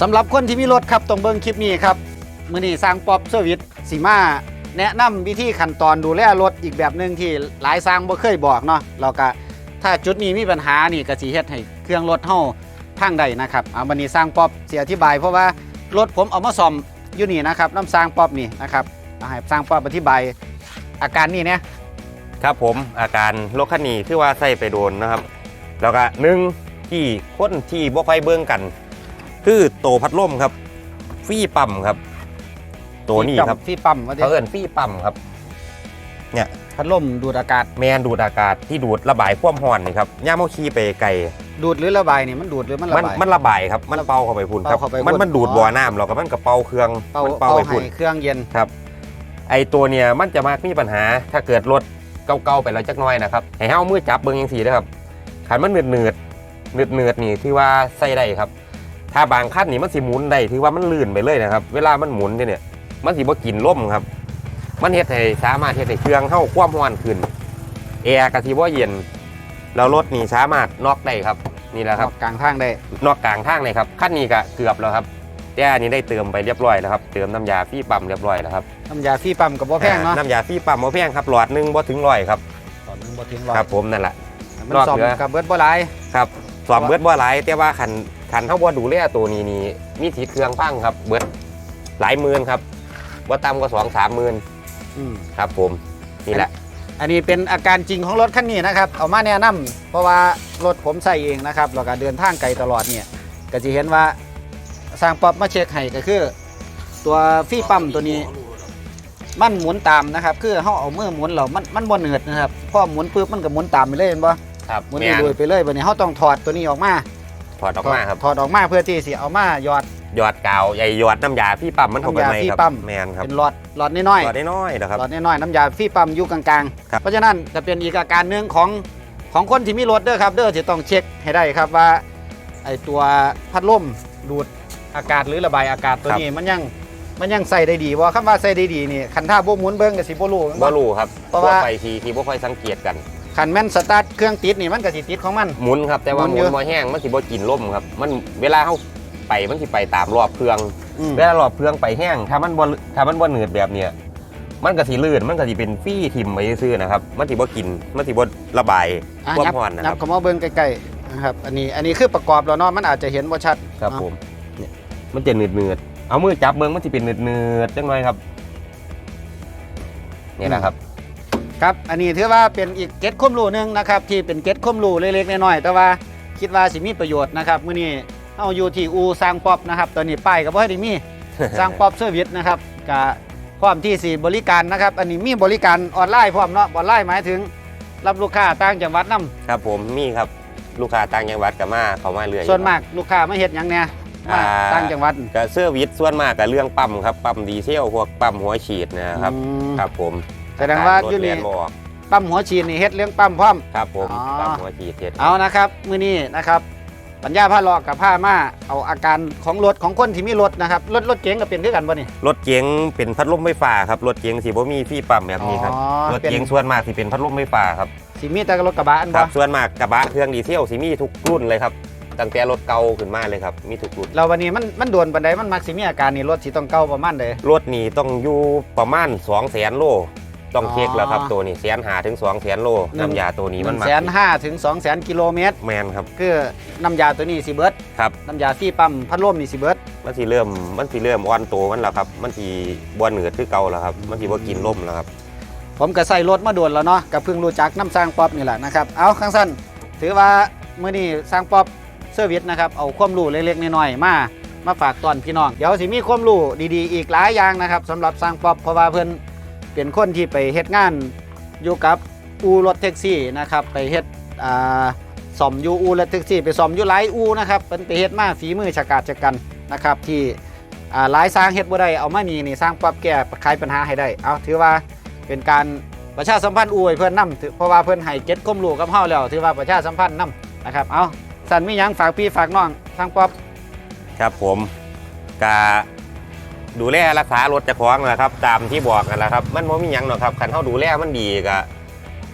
สำหรับคนที่มีรถครับต้องเบิ่งคลิปนี้ครับมือนี้สร้างป๊อปเซอร์วิสสิมาแนะนำวิธีขั้นตอนดูแลรถอีกแบบหนึ่งที่หลายสร้างบ่เคยบอกเนาะแล้วก็ถ้าจุดนี้มีปัญหานี่ก็สิเฮ็ดให้เครื่องรถเฮาพังได้นะครับเอาวันนี้สร้างป๊อปสิอธิบาย เพราะว่ารถผมเอามาซ่อมอยู่นี่นะครับน้ำสร้างป๊อปนี่นะครับเอาให้สร้างป๊อปอธิบายอาการนี่เนี่ยครับผมอาการโรคคันนี้คือว่าใส่ไปโดนนะครับ แล้วก็หนึ่งที่คนที่บ่ค่อยเบิ่งกัน คือโตพัดลมครับ ฟี่ปั๊มครับ ตัวนี้ครับที่ปั๊มว่าเขาเอิ้นฟี่ปั๊มครับ พัดลมดูดอากาศ แมนดูดอากาศที่ดูดระบายความร้อนนี่ครับย่ามเอาขี้ไปไกล ดูดหรือระบายนี่มันดูดหรือมันระมันบาย มันระบายครับ มันเป่าเข้าไปพุ่นครับ เป่าเข้าไปพุ่นมันมันดูดบ่อน้ำแล้วก็มันก็เป่าเครื่อง เป่ามันเป่าเป่าไปให้พุ่นเครื่องเย็น ครับ ไอตัวเนี่ยมันจะมากมีปัญหา ถ้าเกิดรถเก่าๆไปแล้วจักหน้อยนะครับ ให้เฮามือจับเบิ่งจังซี่นะครับคันมันเนืดเนืดเนืดเนืดๆนี่ที่ว่าใส่ได้ครับ ถ้าบางคันนี่มันสิหมุนได้ถือว่ามันลื่นไปเลยนะครับ เวลามันหมุนเนี่ยมันสิบ่กินลมครับ มันเฮ็ดให้สามารถเฮ็ดให้เครื่องเฮาความร้อนขึ้นแอร์ก็สิบ่เย็นแล้วรถนี่สามารถน็อกได้ครับนี่แหละครับกลางทางได้นอกกลางทางเลยครับขั้นนี้ก็เกือบแล้วครับแต่อันนี้ได้เติมไปเรียบร้อยแล้วครับเติมน้ำยาฟี่ปั๊มเรียบร้อยแล้วครับน้ำยาฟี่ปั๊มกับบ่แพงเนาะอ่น้ำยาฟี่ปั๊มบ่แพงครับหลอดหนึงบ่ถึงร้อยครับตอนนึงบ่ถึงร้อยครับผมนั่นแหละมันรอบซ่อมเหลือกับเบิดบ่หลายครับสอมเบิดบ่หลายแต่ว่าคัน คันเฮาบ่ดูแลตัวนี้นี่มีสีเครื่องพังครับ เบิดหลายหมื่นครับบ่ต่ำกว่า2 3หมื่นอืมครับ ผมนี่แหละ อันนี้เป็นอาการจริงของรถคันนี้นะครับ เอามาแนะนำเพราะว่ารถผมใส่เองนะครับแล้วก็เดินทางไกลตลอดเนี่ย ก็จะเห็นว่าสร้างป๊อปมาเช็คให้ก็คือ ตัวฟี่ปั๊มตัวนี้ มันหมุนตามนะครับ คือเฮาเอามือหมุนแล้วมันมันบ่เหนืดนะครับพอหมุนปุ๊บมันก็หมุนตามไปเลยเห็นบ่ครับหมุนแม่นลุยๆไปเลยบัดนี้เฮาต้องถอดตัวนี้ออกมา ถอดออกมาครับถอดออกมาเพื่อที่สิเอามาหยอดหยอดกาวใหญ่หยอดน้ำยาฟี่ปั๊มมันเข้าไปน้ำยาไหมฟี่ครับปั๊มแม่นครับเป็นหลอดหลอดน้อยหยอดน้อยๆนะครับๆหลอดน้อยๆน้ำยาฟี่ปั๊มอยู่กลางครับๆเพราะฉะนั้นจะเป็นอีกอาการหนึ่งของของคนที่มีรถเด้อครับเด้อที่ต้องเช็คให้ได้ครับว่าไอตัวพัดลมดูดอากาศหรือระบายอากาศตัวนี้มันยังมันยังใส่ได้ดีว่าคำว่าใส่ได้ดีนี่คันท่าบ่หมุนเบิ่งก็สิบ่รู้แม่นบ่บ่รู้ครับเพราะว่าทั่ไปทีที่บ่ค่อยสังเกตกัน คันแม่นสตาร์ทเครื่องติดนี่มันก็สิติดของมัน หมุนครับแต่ว่าหมุหนมุเยนอะบ่แห้งมันสิบ่กินลมครับ มันเวลาเฮาไปมันสิไปตามรอบเครื่องอืม เวลารอบเครื่องไปแห้งถ้ามันบ่ถ้ามันบ่หนืดแบบเนี้ยมันก็สิลื่นมันก็สิเป็นฟี่ทิ่มไว้ซื่อๆนะครับ มันสิบ่กินมันสิบ่ระบายอะความยับร้อนนะคยัรับบเข้ามาเบิ่งใกล้ๆนะครับอันนี้อันนี้คือประกอบแล้วเนาะมันอาจจะเห็นบ่ชัด ครับเนาะผมเนี่ยมันจะหนืดๆเอามือจับเบิ่งมันสิเป็นหนืดๆจังหน่อยครับนี่แหละครับ ครับ อันนี้ถือว่าเป็นอีกเก็ตข้อมรูหนึงนะครับที่เป็นเก็ตข้อมรูเล็กๆน้อยๆแต่ว่าคิดว่าสิมีประโยชน์นะครับมื้อนี้เอาอยู่ที่อูสร้างป๊อปนะครับตอนนี้ป้ายก็บ่ได้มีสร้างป๊อปเซอร์วิสนะครับก็พร้อมที่สิบริการนะครับ อันนี้มีบริการออนไลน์พร้อมเนาะออนไลน์หมายถึงรับลูกค้าต่างจังหวัดนํครับผมมีครับลูกค้าต่างจังหวัดก็มาเข้ามาเรื่อยส่วนมากลูกค้ามาเฮ็ดหยังเนี่ยมาอ่าต่างจังหวัดก็เสื้อวิทส่วนมากก็เรื่องปั๊มครับปั๊มดีเซลพวกปั๊มหัวฉีดนะครับอืมครับผม แสดงว่าถอยู่นี่ รถแล่บ่ออกปั๊มหัวฉีดนี่เฮ็ดเรื่องปั๊มพร้อม ครับผมอ๋อปั๊มหัวฉีดเสร็จเอานะครับมื้อนี้นะครับปัญญาผ้าหลอกกับผ้ามาเอาอาการของรถของคนที่มีรถนะครับรถรถเก๋งก็เป็นคือกันบ่นี่ รถเก๋งเป็นพัดลมไฟฟ้าครับ รถเก๋งสิบ่มีฟี่ปั๊มแบบนี้ครับ อ๋อรถเป็นเก๋งส่วนมากสิเป็นพัดลมไฟฟ้าครับ สิมีแต่รถกระบะอันคบ่รับ ส่วนมากกระบะเครื่องดีเซลสิมีทุกรุ่นเลยครับ ตั้งแต่รถเก่าขึ้นมาเลยครับ มีทุกรุ่น เราวันนี้มันมันโดนปานใดมันมักสิมีอาการนี่รถสิต้องเก่าประมาณใดรถนี่ต้องอยู่ประมาณ2 0 0 0 0 0โล ต้องเช็คแล้วครับอ๋อตัวนี้แสนหาถึง2 0 0 0 0 0โลหนึ่งน้ำยาตัวนี้หมันนึ่งมักแสนห้าถึงสองแสนกิโลเมตรแมนครับคือน้ำยาตัวนี้สิเบิร์ดครับน้ำยาฟี่ปั๊มพัดลมนี่สิเบิร์ดมันสิเริ่มมันสิเริ่มอ่อนโตมันแล้วครับ มันสิบ่เหนืดคือเก่าแล้วครับมันสิบ่กินลมแล้วครับผมก็ใส่รถมาด่วนแล้วเนาะกับเพิ่งรู้จักน้ำสร้างป๊อปนี่แหละนะครับเอาข้างสั้นถือว่ามื้อนี้สร้างป๊อปเซอร์วิสนะครับเอาความรู้เล็กๆน้อยๆมามาฝากตอนพี่น้อง เดี๋ยวสิมีความรู้ดีๆ อีกหลายอย่างนะครับสำหรับสร้างป๊อปเพราะว่าเพิ่น เป็นคนที่ไปเฮ็ดงานอยู่กับอูรถแท็กซี่นะครับไปเฮ็ดอ่าซ่อมอยู่อูรถแท็กซี่ ไปซ่อมอยู่หลายอูนะครับเพิ่นไปเฮ็ดมาฝีมือฉกาจฉกันนะครับที่อ่าหลายสร้างเฮ็ดบ่ได้เอามานี่นี่สร้างป๊อปแก้ไขปัญหาให้ได้เอาถือว่าเป็นการประชาสัมพันธ์อวยเพื่อนนำเพราะว่าเพื่อนให้เก็ตก้มลูกกับเฮาแล้วถือว่าประชาสัมพันธ์นำนะครับเอาสันมีหยังฝากพี่ฝากน้องทางป๊อปครับผมกะ ดูแลรักษารถเจะคล้าของนะครับ ตามที่บอกกันแหละครับ มันบ่มีหยังหรอกครับคันเฮาดูแลมันดีก็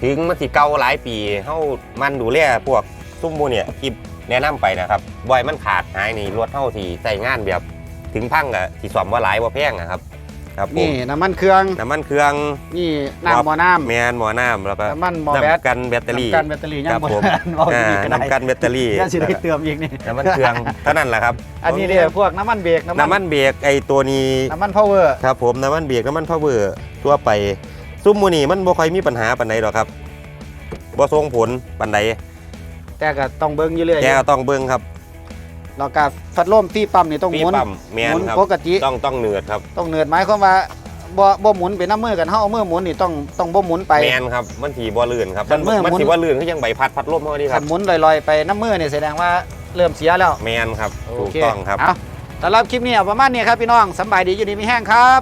ถึงมันสิเก่าหลายปีเฮามันดูแลพวกซุ้มหมูเนี่ยที่แนะนำไปนะครับบ่อยมันขาดหายนี่รถเท่าที่ใส่งานแบบ ถึงพังอะที่สอมว่าหลายว่าแพงนะครับ ครับผม นี่น้ำมันเครื่อง น้ำมันเครื่องนี่น้ำหมอน้ำแมนหมอน้ำแล้วก็น้ำมันหมอแบตน้ำกันแบตเตอรี่น้ำกันแบตเตอรี่ยังครับบ่ผมบอกอ่าอีกก็ได้น้ำกันแบตเตอรี่อย่าสิได้เติมอีกนี่น้ำมันเครื่องเท่านั้นแหละครับ อันนี้เรียกพวกน้ำมันเบรกน้ำมันเบรกไอตัวนี้น้ำมันพาวเวอร์ครับผมน้ำมันเบรกน้ำมันพาวเวอร์ทั่วไปซุ้มมูนี่มันบ่ค่อยมีปัญหาปานใดหรอกครับบ่ส่งผลปานใดแต่ก็ต้องเบิ่งอยู่เรื่อยแกก็ต้องเบิ่งครับ แล้วก็ฟัดลมที่ปั๊มนี่ต้องหปีมุนปั๊มแมหนมุนครับปกติต้องต้องเนือดครับต้องเนือดหมายความว่าบ่บ่หมุนเป็นน้ำมือกันเฮาเอามือหมุนนี่ต้องต้องบ่หมุนไป แมนครับมันถีบ่ลื่นครับคันมือมันหมุน ถีบ่ลื่นคือยังใบพัดพัดลมเฮานี่คขัรับนหมุนลอยๆไปน้ำมือนี่แสดงว่าเริ่มเสียแล้วแมนครับถูกโเคต้องครับ เอาสำหรับคลิปนี้เอาประมาณนี้ครับพี่น้องสำบายดีอยู่ดีมีแห้งครับ